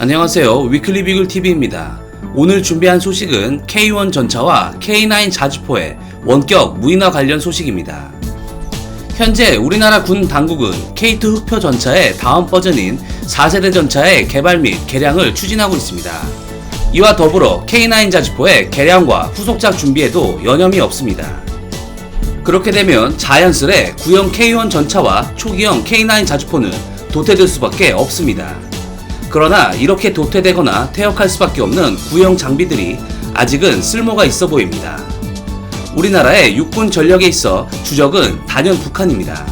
안녕하세요. 위클리 비글 TV입니다. 오늘 준비한 소식은 K1 전차와 K9 자주포의 원격 무인화 관련 소식입니다. 현재 우리나라 군 당국은 K2 흑표 전차의 다음 버전인 4세대 전차의 개발 및 개량을 추진하고 있습니다. 이와 더불어 K9 자주포의 개량과 후속작 준비에도 여념이 없습니다. 그렇게 되면 자연스레 구형 K1 전차와 초기형 K9 자주포는 도태될 수밖에 없습니다. 그러나 이렇게 도태되거나 퇴역할 수밖에 없는 구형 장비들이 아직은 쓸모가 있어 보입니다. 우리나라의 육군 전력에 있어 주적은 단연 북한입니다.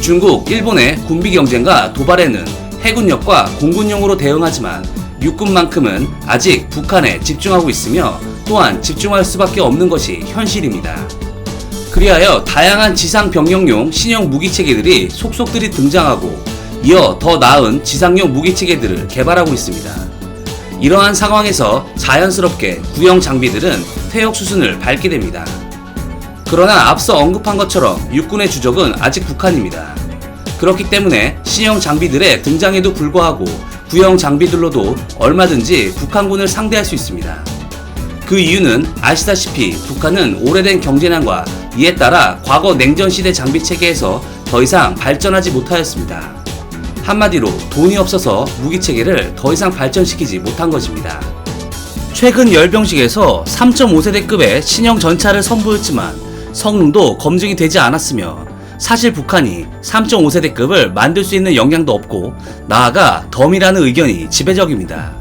중국, 일본의 군비 경쟁과 도발에는 해군력과 공군용으로 대응하지만 육군만큼은 아직 북한에 집중하고 있으며 또한 집중할 수밖에 없는 것이 현실입니다. 그리하여 다양한 지상 병력용 신형 무기 체계들이 속속들이 등장하고 이어 더 나은 지상용 무기 체계들을 개발하고 있습니다. 이러한 상황에서 자연스럽게 구형 장비들은 퇴역 수순을 밟게 됩니다. 그러나 앞서 언급한 것처럼 육군의 주적은 아직 북한입니다. 그렇기 때문에 신형 장비들의 등장에도 불구하고 구형 장비들로도 얼마든지 북한군을 상대할 수 있습니다. 그 이유는 아시다시피 북한은 오래된 경제난과 이에 따라 과거 냉전 시대 장비 체계에서 더 이상 발전하지 못하였습니다. 한마디로 돈이 없어서 무기 체계를 더 이상 발전시키지 못한 것입니다. 최근 열병식에서 3.5세대급의 신형 전차를 선보였지만 성능도 검증이 되지 않았으며 사실 북한이 3.5세대급을 만들 수 있는 역량도 없고 나아가 덤이라는 의견이 지배적입니다.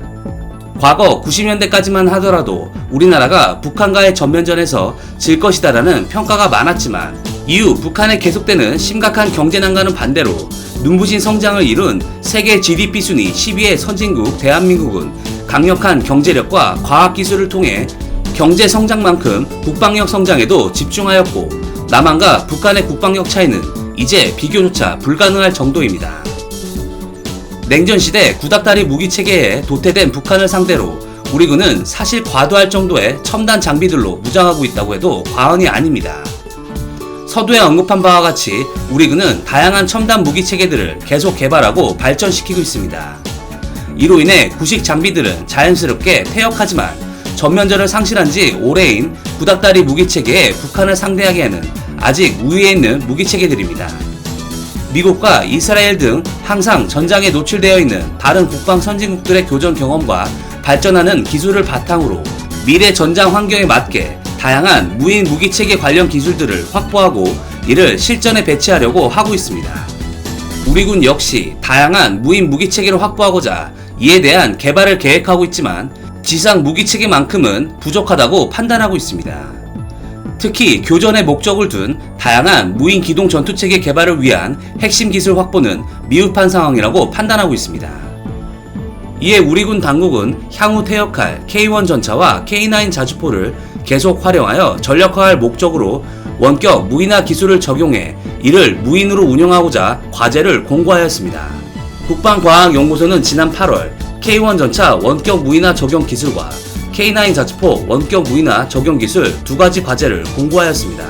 과거 90년대까지만 하더라도 우리나라가 북한과의 전면전에서 질 것이다라는 평가가 많았지만 이후 북한에 계속되는 심각한 경제난과는 반대로 눈부신 성장을 이룬 세계 GDP 순위 10위의 선진국 대한민국은 강력한 경제력과 과학기술을 통해 경제 성장만큼 국방력 성장에도 집중하였고 남한과 북한의 국방력 차이는 이제 비교조차 불가능할 정도입니다. 냉전 시대 구닥다리 무기 체계에 도태된 북한을 상대로 우리 군은 사실 과도할 정도의 첨단 장비들로 무장하고 있다고 해도 과언이 아닙니다. 서두에 언급한 바와 같이 우리 군은 다양한 첨단 무기 체계들을 계속 개발하고 발전시키고 있습니다. 이로 인해 구식 장비들은 자연스럽게 퇴역하지만 전면전을 상실한 지 오래인 구닥다리 무기 체계에 북한을 상대하기에는 아직 우위에 있는 무기 체계들입니다. 미국과 이스라엘 등 항상 전장에 노출되어 있는 다른 국방 선진국들의 교전 경험과 발전하는 기술을 바탕으로 미래 전장 환경에 맞게 다양한 무인 무기 체계 관련 기술들을 확보하고 이를 실전에 배치하려고 하고 있습니다. 우리 군 역시 다양한 무인 무기 체계를 확보하고자 이에 대한 개발을 계획하고 있지만 지상 무기 체계만큼은 부족하다고 판단하고 있습니다. 특히 교전의 목적을 둔 다양한 무인 기동 전투 체계 개발을 위한 핵심 기술 확보는 미흡한 상황이라고 판단하고 있습니다. 이에 우리 군 당국은 향후 퇴역할 K1 전차와 K9 자주포를 계속 활용하여 전력화할 목적으로 원격 무인화 기술을 적용해 이를 무인으로 운영하고자 과제를 공고하였습니다. 국방과학연구소는 지난 8월 K1 전차 원격 무인화 적용 기술과 K9 자주포 원격 무인화 적용 기술 두 가지 과제를 공고하였습니다.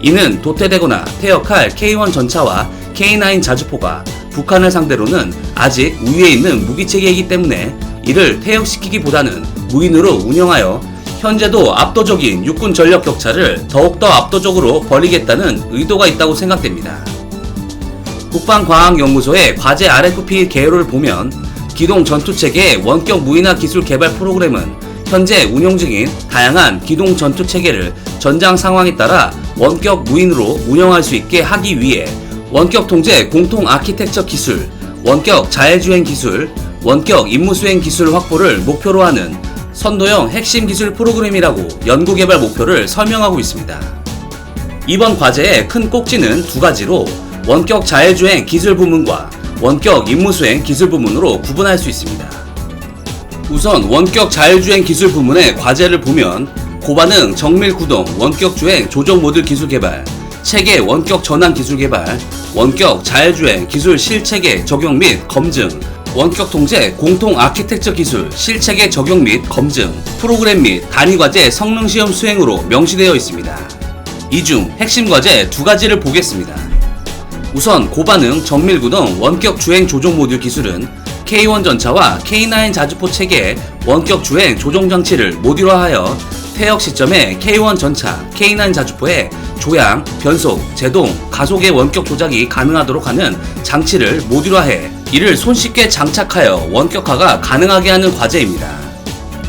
이는 도태되거나 퇴역할 K1 전차와 K9 자주포가 북한을 상대로는 아직 우위에 있는 무기 체계이기 때문에 이를 퇴역시키기보다는 무인으로 운영하여 현재도 압도적인 육군 전력 격차를 더욱더 압도적으로 벌이겠다는 의도가 있다고 생각됩니다. 국방과학연구소의 과제 RFP 개요를 보면 기동 전투체계의 원격 무인화 기술 개발 프로그램은 현재 운용 중인 다양한 기동 전투 체계를 전장 상황에 따라 원격 무인으로 운영할 수 있게 하기 위해 원격 통제 공통 아키텍처 기술, 원격 자율주행 기술, 원격 임무 수행 기술 확보를 목표로 하는 선도형 핵심 기술 프로그램이라고 연구 개발 목표를 설명하고 있습니다. 이번 과제의 큰 꼭지는 두 가지로 원격 자율주행 기술 부문과 원격 임무수행 기술 부문으로 구분할 수 있습니다. 우선 원격 자율주행 기술 부문의 과제를 보면 고반응 정밀 구동 원격 주행 조정 모듈 기술 개발, 체계 원격 전환 기술 개발, 원격 자율주행 기술 실체계 적용 및 검증, 원격 통제 공통 아키텍처 기술 실체계 적용 및 검증, 프로그램 및 단위 과제 성능 시험 수행으로 명시되어 있습니다. 이 중 핵심 과제 두 가지를 보겠습니다. 우선 고반응 정밀구동 원격 주행 조종 모듈 기술은 K1 전차와 K9 자주포 체계의 원격 주행 조종 장치를 모듈화하여 퇴역 시점에 K1 전차, K9 자주포의 조향, 변속, 제동, 가속의 원격 조작이 가능하도록 하는 장치를 모듈화해 이를 손쉽게 장착하여 원격화가 가능하게 하는 과제입니다.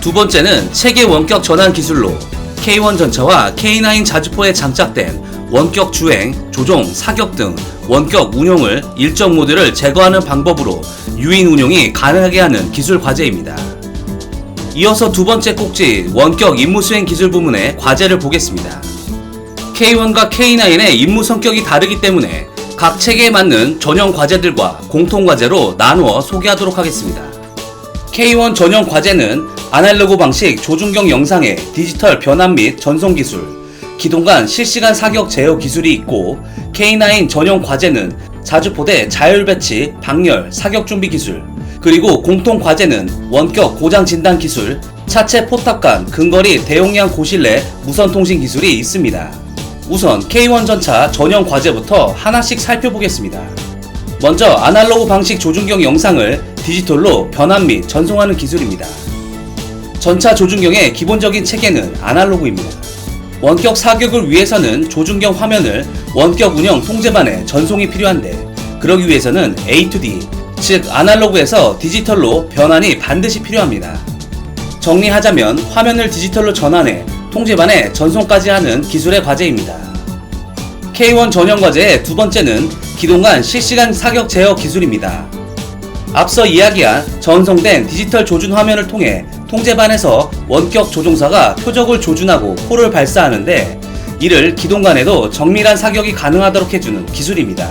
두 번째는 체계 원격 전환 기술로 K1 전차와 K9 자주포에 장착된 원격 주행, 조종, 사격 등 원격 운용을 일정 모드를 제거하는 방법으로 유인 운용이 가능하게 하는 기술 과제입니다. 이어서 두 번째 꼭지 원격 임무 수행 기술 부문의 과제를 보겠습니다. K1과 K9의 임무 성격이 다르기 때문에 각 체계에 맞는 전형 과제들과 공통 과제로 나누어 소개하도록 하겠습니다. K1 전형 과제는 아날로그 방식 조준경 영상의 디지털 변환 및 전송 기술, 기동간 실시간 사격 제어 기술이 있고 K9 전용 과제는 자주포대 자율 배치, 방열, 사격 준비 기술, 그리고 공통 과제는 원격 고장 진단 기술, 차체 포탑 간 근거리 대용량 고실내 무선 통신 기술이 있습니다. 우선 K1 전차 전용 과제부터 하나씩 살펴보겠습니다. 먼저 아날로그 방식 조준경 영상을 디지털로 변환 및 전송하는 기술입니다. 전차 조준경의 기본적인 체계는 아날로그입니다. 원격 사격을 위해서는 조준경 화면을 원격 운영 통제반에 전송이 필요한데 그러기 위해서는 A2D 즉 아날로그에서 디지털로 변환이 반드시 필요합니다. 정리하자면 화면을 디지털로 전환해 통제반에 전송까지 하는 기술의 과제입니다. K1 전형 과제의 두 번째는 기동간 실시간 사격 제어 기술입니다. 앞서 이야기한 전송된 디지털 조준 화면을 통해 통제반에서 원격 조종사가 표적을 조준하고 포를 발사하는데 이를 기동간에도 정밀한 사격이 가능하도록 해주는 기술입니다.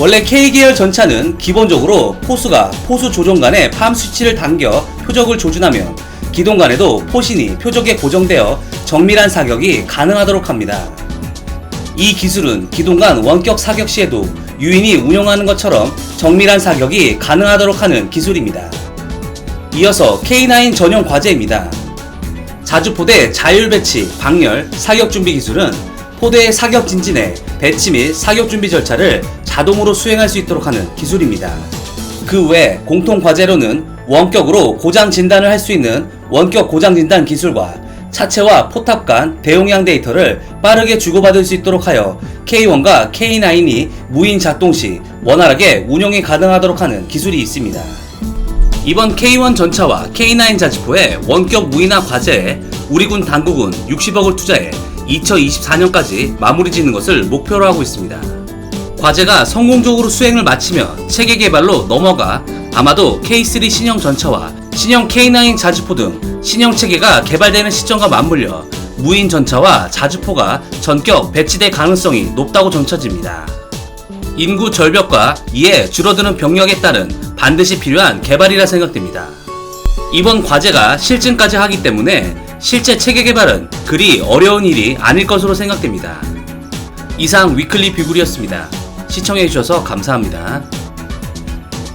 원래 K계열 전차는 기본적으로 포수가 포수 조종 간에 팜 스위치를 당겨 표적을 조준하면 기동 간에도 포신이 표적에 고정되어 정밀한 사격이 가능하도록 합니다. 이 기술은 기동간 원격 사격 시에도 유인이 운용하는 것처럼 정밀한 사격이 가능하도록 하는 기술입니다. 이어서 K9 전용 과제입니다. 자주포대 자율 배치, 방열, 사격 준비 기술은 포대의 사격 진진에 배치 및 사격 준비 절차를 자동으로 수행할 수 있도록 하는 기술입니다. 그 외 공통 과제로는 원격으로 고장 진단을 할 수 있는 원격 고장 진단 기술과 차체와 포탑 간 대용량 데이터를 빠르게 주고받을 수 있도록 하여 K1과 K9이 무인 작동 시 원활하게 운용이 가능하도록 하는 기술이 있습니다. 이번 K1 전차와 K9 자주포의 원격 무인화 과제에 우리 군 당국은 60억을 투자해 2024년까지 마무리 짓는 것을 목표로 하고 있습니다. 과제가 성공적으로 수행을 마치면 체계 개발로 넘어가 아마도 K3 신형 전차와 신형 K9 자주포 등 신형 체계가 개발되는 시점과 맞물려 무인 전차와 자주포가 전격 배치될 가능성이 높다고 전쳐집니다. 인구 절벽과 이에 줄어드는 병력에 따른 반드시 필요한 개발이라 생각됩니다. 이번 과제가 실증까지 하기 때문에 실제 체계 개발은 그리 어려운 일이 아닐 것으로 생각됩니다. 이상 위클리 비굴이었습니다. 시청해주셔서 감사합니다.